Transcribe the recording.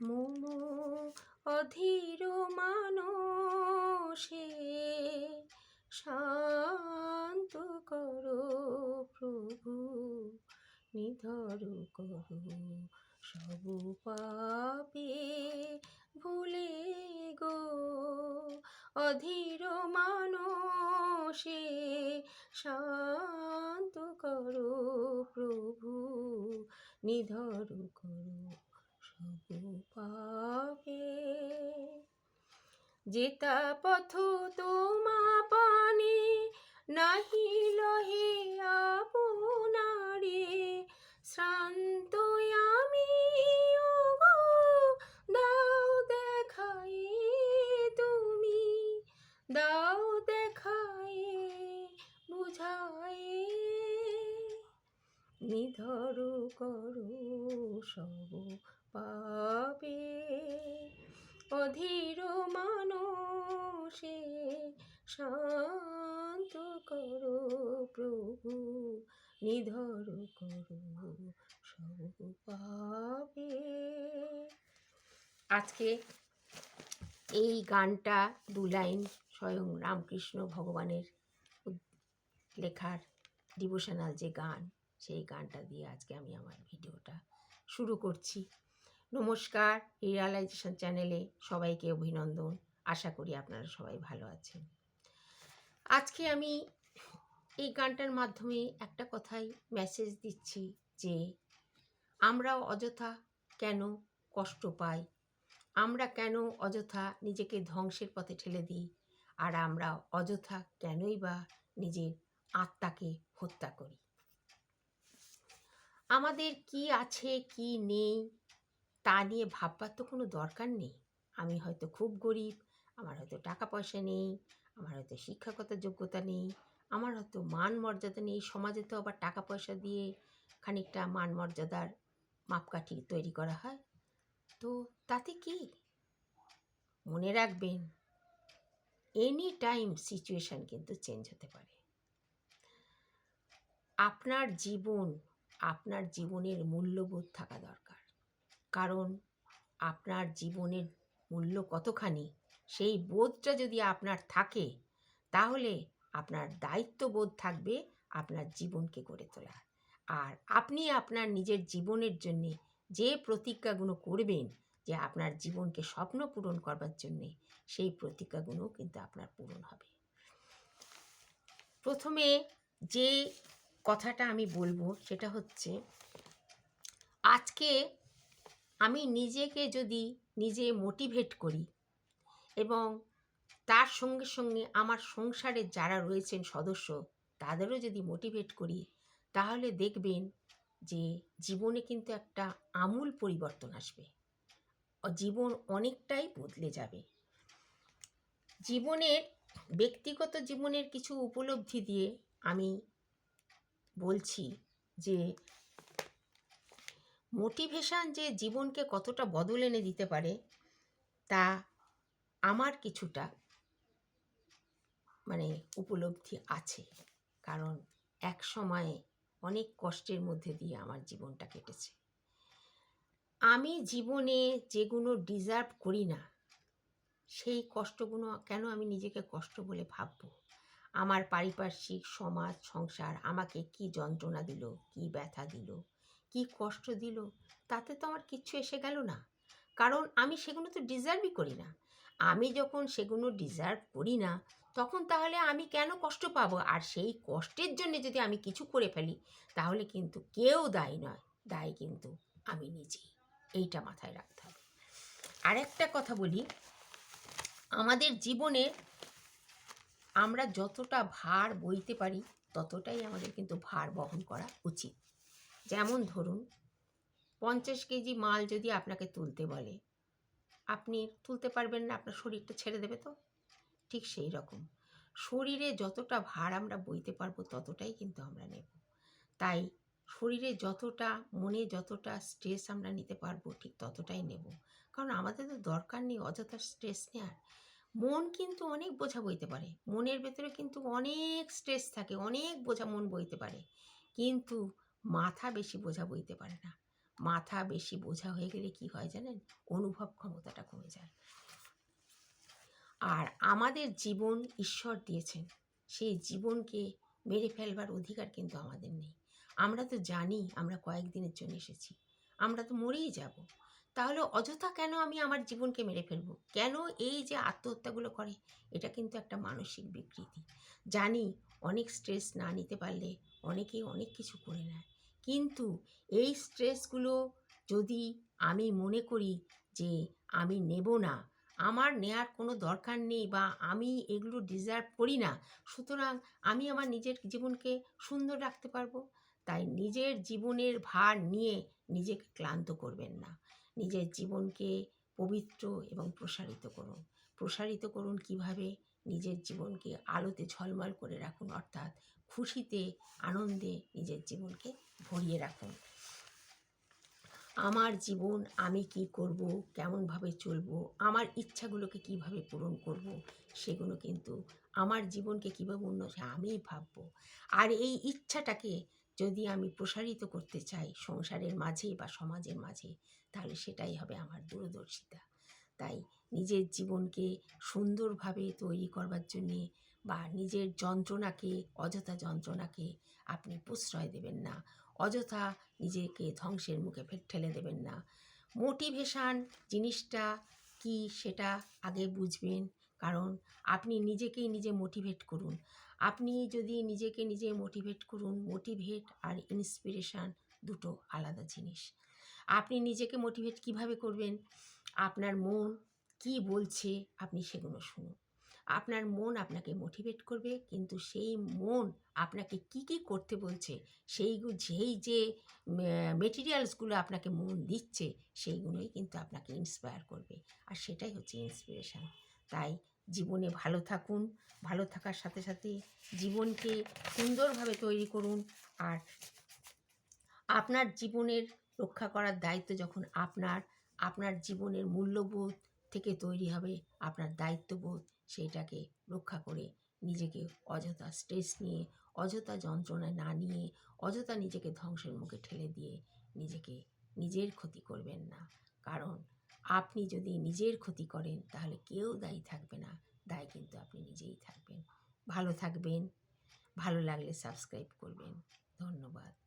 মম অধীর মানসে শান্ত করো প্রভু, নিধর করো সব পাপে ভুলে গো। অধীর মানসে শান্ত করো প্রভু, নিধর করো সব পাপে যেতা পথ তোমা পানে, নাহি লহে আপনারে। শ্রান্ত আমি দাও দেখাই তুমি, দাও দেখাই বুঝাই। নিধর করো সব পাবে। অধীর মানসে শান্ত করো প্রভু, নিধর করো সব পাবে আজকে এই গানটা দু লাইন স্বয়ং রামকৃষ্ণ ভগবানের লেখার ডিভোশনাল যে গান, সেই গানটা দিয়ে আজকে আমি আমার ভিডিওটা শুরু করছি। নমস্কার রিয়ালাইজেশন চ্যানেলে সবাইকে অভিনন্দন। আশা করি আপনারা সবাই ভালো আছেন। আজকে আমি এই গানটার মাধ্যমে একটা কথাই মেসেজ দিচ্ছি যে আমরাও অযথা কেন কষ্ট পাই? আমরা কেন অযথা নিজেকে ধ্বংসের পথে ঠেলে দিই? আর আমরা অযথা কেনই বা নিজের আত্মাকে হত্যা করি? আমাদের কি আছে, কি নেই? তা নিয়ে ভাববার তো কোনো দরকার নেই। আমি হয়তো খুব গরিব, আমার হয়তো টাকা পয়সা নেই, আমার হয়তো শিক্ষাগত যোগ্যতা নেই, আমার হয়তো মান মর্যাদা নেই, সমাজে তো আবার টাকা পয়সা দিয়ে খানিকটা মান মর্যাদার মাপকাঠি তৈরি করা হয়। তো তাতে কি? মনে রাখবেন এনি টাইম সিচুয়েশান কিন্তু চেঞ্জ হতে পারে। আপনার জীবন, আপনার জীবনের মূল্যবোধ থাকা দরকার। কারণ আপনার জীবনের মূল্য কতখানি? সেই বোধটা যদি আপনার থাকে, তাহলে আপনার দায়িত্ববোধ থাকবে আপনার জীবনকে গড়ে তোলার আর আপনি আপনার নিজের জীবনের জন্যে যে প্রতিজ্ঞাগুলো করবেন যে আপনার জীবনকে স্বপ্ন পূরণ করবার জন্যে, সেই প্রতিজ্ঞাগুলো কিন্তু আপনার পূরণ হবে। প্রথমে যে কথাটা আমি বলব, সেটা হচ্ছে, আজকে আমি নিজেকে যদি নিজে মোটিভেট করি এবং তার সঙ্গে সঙ্গে আমার সংসারে যারা রয়েছেন সদস্য, তাদেরও যদি মোটিভেট করি, তাহলে দেখবেন যে জীবনে কিন্তু একটা আমূল পরিবর্তন আসবে। জীবন অনেকটাই বদলে যাবে। জীবনের, ব্যক্তিগত জীবনের কিছু উপলব্ধি দিয়ে আমি বলছি যে মোটিভেশান যে জীবনকে কতটা বদল এনে দিতে পারে, তা আমার কিছুটা মানে উপলব্ধি আছে। কারণ এক সময়ে অনেক কষ্টের মধ্যে দিয়ে আমার জীবনটা কেটেছে। আমি জীবনে যেগুলো ডিজার্ভ করি না, সেই কষ্টগুলো কেন আমি নিজেকে কষ্ট বলে ভাববো? আমার পারিপার্শ্বিক সমাজ, সংসার আমাকে কি যন্ত্রণা দিল, কি ব্যথা দিল? কি কষ্ট দিল, তাতে তো আমার কিচ্ছু এসে গেল না। কারণ আমি সেগুলো তো ডিজার্ভই করি না। আমি যখন সেগুলো ডিজার্ভ করি না, তখন তাহলে আমি কেন কষ্ট পাবো? আর সেই কষ্টের জন্য যদি আমি কিছু করে ফেলি, তাহলে কিন্তু কেউ দায়ী নয়। দায়ী কিন্তু আমি নিজেই। এইটা মাথায় রাখতে হবে। আরেকটা কথা বলি, আমাদের জীবনে আমরা যতটা ভার বইতে পারি, ততটাই আমাদের কিন্তু ভার বহন করা উচিত। যেমন ধরুন, পঞ্চাশ কেজি মাল যদি আপনাকে তুলতে বলে, আপনি তুলতে পারবেন না, আপনার শরীরটা ছেড়ে দেবে তো? ঠিক সেই রকম। শরীরে যতটা ভার আমরা বইতে পারব, ততটাই কিন্তু আমরা নেব। তাই শরীরে যতটা, মনে যতটা স্ট্রেস আমরা নিতে পারব, ঠিক ততটাই নেব। কারণ আমাদের তো দরকার নেই অযথা স্ট্রেস নেওয়ার মন কিন্তু অনেক বোঝা বইতে পারে। মনের ভেতরে কিন্তু অনেক স্ট্রেস থাকে, অনেক বোঝা মন বইতে পারে। কিন্তু মাথা বেশি বোঝা বইতে পারে না। মাথা বেশি বোঝা হয়ে গেলে কি হয় জানেন? অনুভব ক্ষমতাটা কমে যায়। আর আমাদের জীবন ঈশ্বর দিয়েছেন। সেই জীবনকে মেরে ফেলবার অধিকার কিন্তু আমাদের নেই। আমরা তো জানি আমরা কয়েকদিনের জন্য এসেছি। আমরা তো মরেই যাব। তাহলে অযথা কেন আমি আমার জীবনকে মেরে ফেলব? কেন এই যে আত্মহত্যাগুলো করে? এটা কিন্তু একটা মানসিক বিকৃতি। জানি অনেক স্ট্রেস না নিতে পারলে অনেকেই অনেক কিছু করে নেয়। কিন্তু এই স্ট্রেসগুলো যদি আমি মনে করি যে আমি নেব না, আমার নেয়ার কোনো দরকার নেই বা আমি এগুলো ডিজার্ভ করি না, সুতরাং আমি আমার নিজের জীবনকে সুন্দর রাখতে পারব। তাই নিজের জীবনের ভার নিয়ে নিজেকে ক্লান্ত করবেন না। নিজের জীবনকে পবিত্র এবং প্রসারিত করুন। প্রসারিত করুন কীভাবে? নিজের জীবনকে আলোতে ঝলমল করে রাখুন, অর্থাৎ খুশিতে, আনন্দে নিজের জীবনকে ভরিয়ে রাখুন। আমার জীবন আমি কি করব, কেমনভাবে চলবো, আমার ইচ্ছাগুলোকে কীভাবে পূরণ করব, সেগুলো কিন্তু আমার জীবনকে কীভাবে উন্নত আমিই ভাববো। আর এই ইচ্ছাটাকে যদি আমি প্রসারিত করতে চাই সংসারের মাঝে বা সমাজের মাঝে, তাহলে সেটাই হবে আমার দূরদর্শিতা। তাই নিজের জীবনকে সুন্দরভাবে তৈরি করবার জন্যে বা নিজের যন্ত্রণাকে, অযথা যন্ত্রণাকে আপনি প্রশ্রয় দেবেন না। অযথা নিজেকে ধ্বংসের মুখে ঠেলে দেবেন না। মোটিভেশান জিনিসটা কি সেটা আগে বুঝবেন। কারণ আপনি নিজেকেই নিজে মোটিভেট করুন। আপনি যদি নিজেকে নিজে মোটিভেট করুন, মোটিভেট আর ইন্সপিরেশান দুটো আলাদা জিনিস। আপনি নিজেকে মোটিভেট কীভাবে করবেন? আপনার মন কি বলছে, আপনি সেগুলো শুনুন। আপনার মন আপনাকে মোটিভেট করবে, কিন্তু সেই মন আপনাকে কি কি করতে বলছে, সেই যেই যে মেটেরিয়ালসগুলো আপনাকে মন দিচ্ছে, সেইগুলোই কিন্তু আপনাকে ইন্সপায়ার করবে। আর সেটাই হচ্ছে ইন্সপিরেশান তাই জীবনে ভালো থাকুন, ভালো থাকার সাথে সাথে জীবনকে সুন্দরভাবে তৈরি করুন। আর আপনার জীবনের রক্ষা করার দায়িত্ব যখন আপনার আপনার জীবনের মূল্যবোধ থেকে তৈরি হবে, আপনার দায়িত্ববোধ সেইটাকে রক্ষা করে নিজেকে অযথা স্ট্রেস নিয়ে, অযথা যন্ত্রণায় না নিয়ে, অযথা নিজেকে ধ্বংসের মুখে ঠেলে দিয়ে নিজেকে নিজের ক্ষতি করবেন না। কারণ আপনি যদি নিজের ক্ষতি করেন, তাহলে কেউ দায়ী থাকবে না। দায় কিন্তু আপনি নিজেই থাকবেন। ভালো থাকবেন। ভালো লাগলে সাবস্ক্রাইব করবেন। ধন্যবাদ।